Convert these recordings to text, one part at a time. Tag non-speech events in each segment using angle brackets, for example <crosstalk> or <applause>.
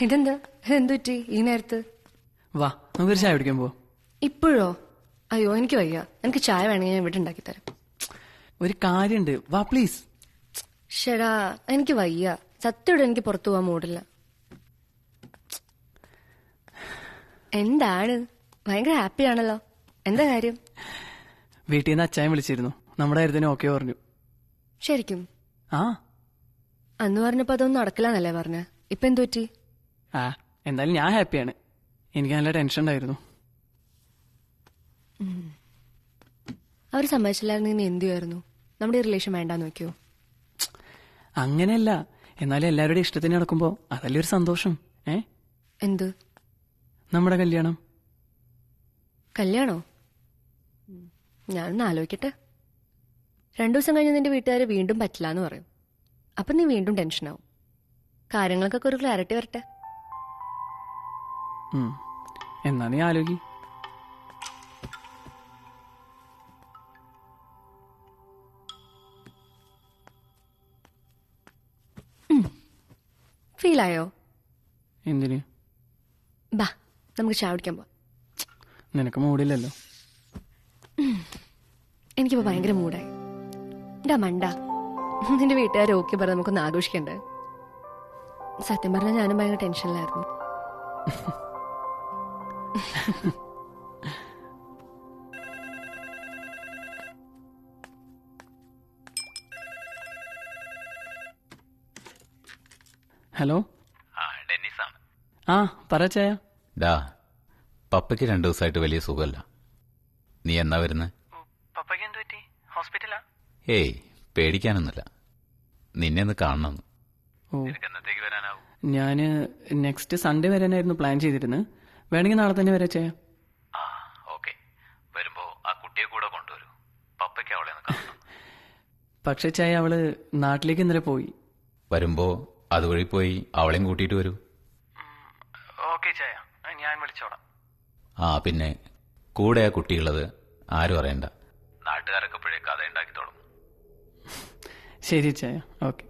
ഇതെന്താ? ഇതെന്തു പറ്റി ഈ നേരത്ത്? വാ നമുക്കൊരു ചായ കുടിക്കാൻ പോ ഇപ്പോഴോ? അയ്യോ എനിക്ക് വയ്യ. എനിക്ക് ചായ വേണമെങ്കിൽ ഞാൻ ഇവിടെ ഉണ്ടാക്കി തരാം. ഒരു കാര്യണ്ട്. വാ പ്ലീസ് ഷെടാ എനിക്ക് വയ്യ. സത്യയുടെ എനിക്ക് പുറത്തു പോവാൻ മൂടില്ല. എന്താണ്? ഭയങ്കര ഹാപ്പി ആണല്ലോ. എന്താ കാര്യം? വീട്ടിൽ നിന്ന് അച്ചായൻ വിളിച്ചിരുന്നു. നമ്മുടെ കാര്യത്തിന് ഓക്കെ പറഞ്ഞു. ശരിക്കും? ആ. അന്ന് പറഞ്ഞപ്പോ അതൊന്നും നടക്കില്ലെന്നല്ലേ പറഞ്ഞ? ഇപ്പൊ എന്തു പറ്റി ആ എന്തായാലും ഞാൻ ഹാപ്പിയാണ്. എനിക്ക് നല്ല ടെൻഷൻ ഉണ്ടായിരുന്നു. അവർ സമ്മതിച്ചില്ലായിരുന്നു എന്ത് ചെയ്യുമായിരുന്നു? നമ്മുടെ റിലേഷൻ വേണ്ടാന്ന് നോക്കിയോ അങ്ങനെയല്ല. എന്നാലും എല്ലാവരുടെയും ഇഷ്ടത്തിന് നടക്കുമ്പോൾ അതല്ലേ ഒരു സന്തോഷം ഏ? എന്ത്? നമ്മുടെ കല്യാണം. കല്യാണോ. ഞാനൊന്ന് ആലോചിക്കട്ടെ. രണ്ടു ദിവസം കഴിഞ്ഞ് നിന്റെ വീട്ടുകാർ വീണ്ടും പറ്റില്ല എന്ന് പറയും. അപ്പൊ നീ വീണ്ടും ടെൻഷനാവും കാര്യങ്ങൾക്കൊക്കെ ഒരു ക്ലാരിറ്റി വരട്ടെ. എന്നാ നീ ആലോചി. ഫീലായോ? എന്തിന്? ബാ നമുക്ക് ചായ കുടിക്കാൻ പോവാം. നിനക്ക് മൂടില്ലല്ലോ. എനിക്കിപ്പോ ഭയങ്കര മൂടായി. ഡാ മണ്ട. നിന്റെ വീട്ടുകാർ ഓക്കെ പറഞ്ഞ് നമുക്കൊന്ന് ആഘോഷിക്കണ്ടേ? സത്യം പറഞ്ഞാൽ ഞാനും ഭയങ്കര ടെൻഷനിലായിരുന്നു <laughs> ഹലോ? ആ ഡെന്നിസാണ്. ആ പറ ചായ. ഡാ പപ്പയ്ക്ക് രണ്ടു ദിവസമായിട്ട് വലിയ സുഖമല്ല. നീ എന്നാ വരുന്നത് പപ്പയ്ക്ക് എന്ത് പറ്റി? ഹോസ്പിറ്റലാ? ഏയ് പേടിക്കാനൊന്നുമില്ല. നിന്നെ ഒന്ന് കാണണം. ഓ. ഞാൻ നെക്സ്റ്റ് സൺഡേ വരാനായിരുന്നു പ്ലാൻ ചെയ്തിരുന്നത് വേണമെങ്കിൽ നാളെ തന്നെ വരെ ചെയ്യാം ആ ഓക്കെ. വരുമ്പോ ആ കുട്ടിയെ കൂടെ കൊണ്ടുവരൂ. പപ്പയ്ക്ക് അവളെ ഒന്ന് കാണണം. പക്ഷെ ചായ അവൾ നാട്ടിലേക്ക് ഇന്നലെ പോയി. വരുമ്പോ അതുവഴി പോയി അവളെയും കൂട്ടിയിട്ട് വരൂ. ഓക്കെ ചായ ഞാൻ വിളിച്ചോളാം. ആ പിന്നെ കൂടെ ആ കുട്ടിയുള്ളത് ആരും അറിയണ്ട. നാട്ടുകാരൊക്കെ ഇപ്പോഴേ കഥ ഉണ്ടാക്കി തുടങ്ങും. ശരി ചായ ഓക്കെ.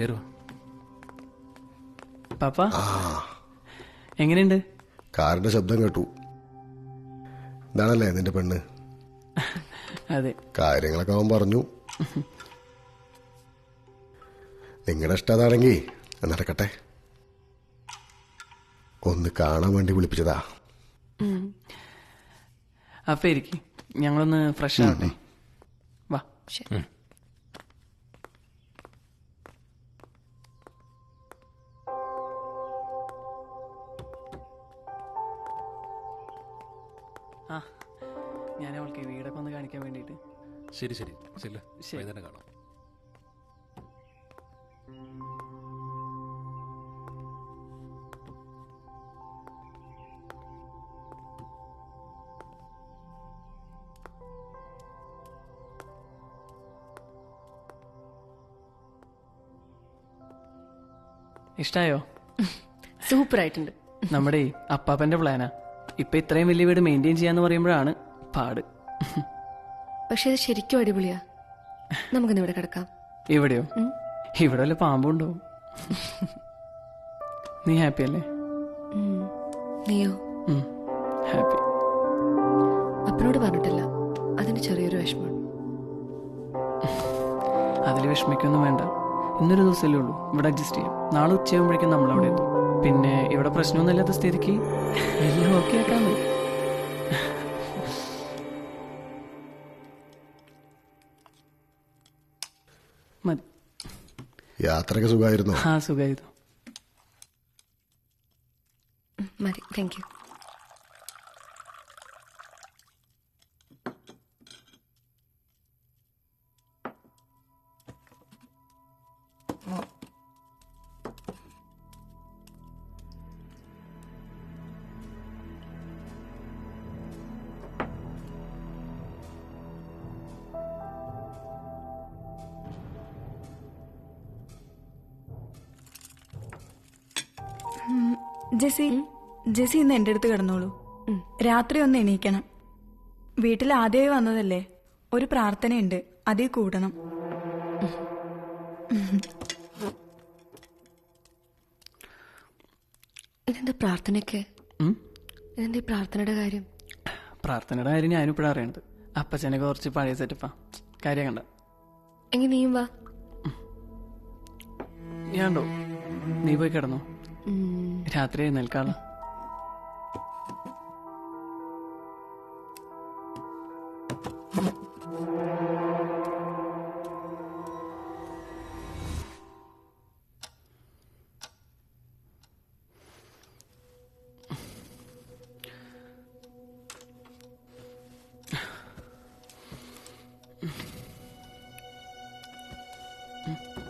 കയറുവാ പാപ്പ? എങ്ങനെയുണ്ട്? കാറിന്റെ ശബ്ദം കേട്ടു. ഇതാണല്ലേ നിന്റെ പെണ്ണ്? അതെ. കാര്യങ്ങളൊക്കെ അവൻ പറഞ്ഞു. നിങ്ങളുടെ ഇഷ്ടം അതാണെങ്കിൽ നടക്കട്ടെ. ഒന്ന് കാണാൻ വേണ്ടി വിളിപ്പിച്ചതാ. അപ്പൊ ഇരിക്കും. ഞങ്ങളൊന്ന് ഫ്രഷ് ആവട്ടെ. വാ. ശരി ആ ഞാൻ അവൾക്ക് വീടൊക്കെ ഒന്ന് കാണിക്കാൻ വേണ്ടിയിട്ട്. ശരി ശരി. ചെല്ല്. ശരി. തന്നെ കാണാം. ഇഷ്ടായോ? സൂപ്പർ ആയിട്ടുണ്ട് നമ്മുടെ അപ്പാപ്പന്റെ പ്ലാനാ ഇപ്പൊ ഇത്രയും വലിയ വീട് മെയിന്റെയിൻ ചെയ്യാന്ന് പറയുമ്പോഴാണ് പാട്. പക്ഷെ ഇത് ശരിക്കും അടിപൊളിയാ. നമുക്ക് ഇവിടെ കിടക്കാം. ഇവിടെയോ? ഇവിടെ വല്ല പാമ്പുണ്ടോ നീ ഹാപ്പി അല്ലേ? നീയോ? ഹാപ്പി അപ്പനോട് പറഞ്ഞിട്ടില്ല. അതിന് ചെറിയൊരു വിഷമം. അതിൽ വിഷമിക്കൊന്നും വേണ്ട. ഇന്നൊരു ദിവസമല്ലേ ഉള്ളൂ. ഇവിടെ അഡ്ജസ്റ്റ് ചെയ്യാം. നാളെ ഉച്ചയാകുമ്പോഴേക്കും നമ്മൾ അവിടെ എത്തും. പിന്നെ ഇവിടെ പ്രശ്നമൊന്നും ഇല്ലാത്ത സ്ഥിതിക്ക് എല്ലാം ഓക്കെ ആക്കാൻ യാത്രയൊക്കെ സുഖമായിരുന്നു? ആ സുഖമായിരുന്നു. മതി. താങ്ക് യു ജെസി ജെസി ഇന്ന് എന്റെ അടുത്ത് കിടന്നോളൂ. രാത്രി ഒന്ന് എണീക്കണം. വീട്ടിൽ ആദ്യമായി വന്നതല്ലേ? ഒരു പ്രാർത്ഥനയുണ്ട്. അതിൽ കൂടണം. ഇതെന്താ പ്രാർത്ഥനയൊക്കെ? ഇതെന്താ പ്രാർത്ഥനയുടെ കാര്യം? പ്രാർത്ഥനയുടെ കാര്യം ഞാനും ഇപ്പോഴാണ് അറിയണത്. അപ്പച്ചനെ കുറച്ച് പഴയ സെറ്റപ്പാ കാര്യം കണ്ട? എങ്കിൽ നീയും വാ. ഞാനുണ്ടോ നീ പോയി കിടന്നോ. രാത്രി എഴുന്നേൽക്കാളോ ഏയ്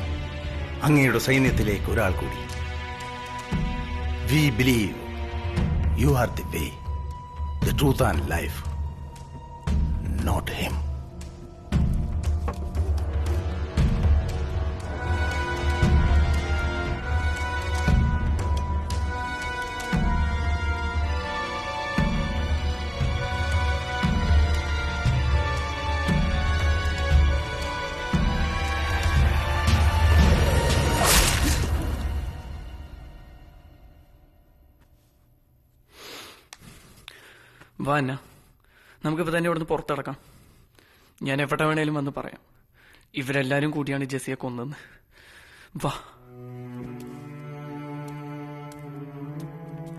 അങ്ങയുടെ സൈന്യത്തിലേക്ക് ഒരാൾ കൂടി. We believe you are the way the truth and life not him വാ എന്നാ നമുക്കിപ്പോൾ തന്നെ ഇവിടുന്ന് പുറത്തിടക്കാം ഞാൻ എവിടെ വേണേലും വന്ന് പറയാം. ഇവരെല്ലാരും കൂടിയാണ് ജെസിയെ കൊന്നെന്ന് വാ.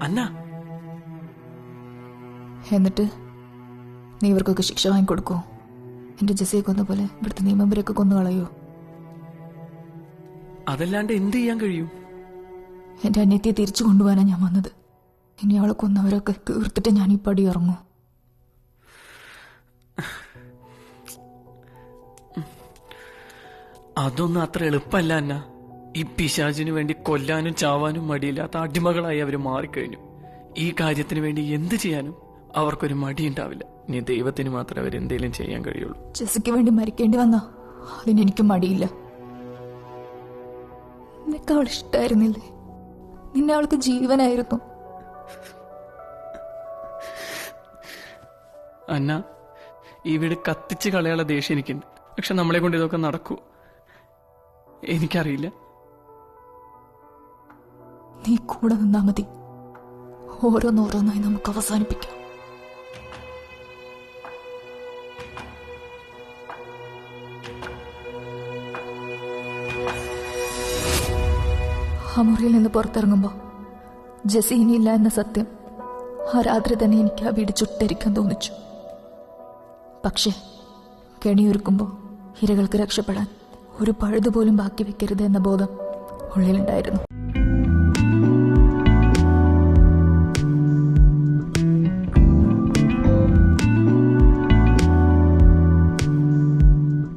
അന്ന. എന്നിട്ട് നീ ഇവർക്കൊക്കെ ശിക്ഷ വാങ്ങിക്കൊടുക്കോ എന്റെ ജെസിയെ കൊന്ന പോലെ ഇവിടുത്തെ നിയമപരൊക്കെ കൊന്നു കളയോ അതല്ലാണ്ട് എന്ത് ചെയ്യാൻ കഴിയും? എന്റെ അന്യത്തെ തിരിച്ചു കൊണ്ടുപോകാനാണ് ഞാൻ വന്നത്. ഇനി അവളെ കൊന്നവരൊക്കെ തീർത്തിട്ട് ഞാൻ ഈ പടി ഇറങ്ങും. അതൊന്നും അത്ര എളുപ്പമല്ല അന്ന. ഈ പിശാചിന് വേണ്ടി കൊല്ലാനും ചാവാനും മടിയില്ലാത്ത അടിമകളായി അവർ മാറിക്കഴിഞ്ഞു. ഈ കാര്യത്തിന് വേണ്ടി എന്ത് ചെയ്യാനും അവർക്കൊരു മടി ഉണ്ടാവില്ല ഇനി ദൈവത്തിന് മാത്രമേ അവരെന്തേലും ചെയ്യാൻ കഴിയുള്ളൂ. ജെസിക്ക് വേണ്ടി മരിക്കേണ്ടി വന്ന അതിനെനിക്ക് മടിയില്ല. നിനക്ക് അവൾ ഇഷ്ടായിരുന്നില്ലേ? നിന്നെ അവൾക്ക് ജീവനായിരുന്നു. അന്ന ഈ വീട് കത്തിച്ച് കളയാനുള്ള ദേഷ്യം എനിക്കുണ്ട്. പക്ഷെ നമ്മളെ കൊണ്ട് ഇതൊക്കെ നടക്കൂ. എനിക്കറിയില്ല. നീ കൂടെ നിന്നാ മതി. ഓരോന്നോരോന്നായി നമുക്ക് അവസാനിപ്പിക്കാം. ആ മുറിയിൽ നിന്ന് പുറത്തിറങ്ങുമ്പോ ജെസി ഇനിയില്ല എന്ന സത്യം ആ രാത്രി തന്നെ എനിക്ക് ആ വീട് ചുട്ടരിക്കാൻ തോന്നിച്ചു. പക്ഷേ കെണിയൊരുക്കുമ്പോൾ ഇരകൾക്ക് രക്ഷപ്പെടാൻ ഒരു പഴുതുപോലും ബാക്കി വെക്കരുത് എന്ന ബോധം ഉള്ളിലുണ്ടായിരുന്നു.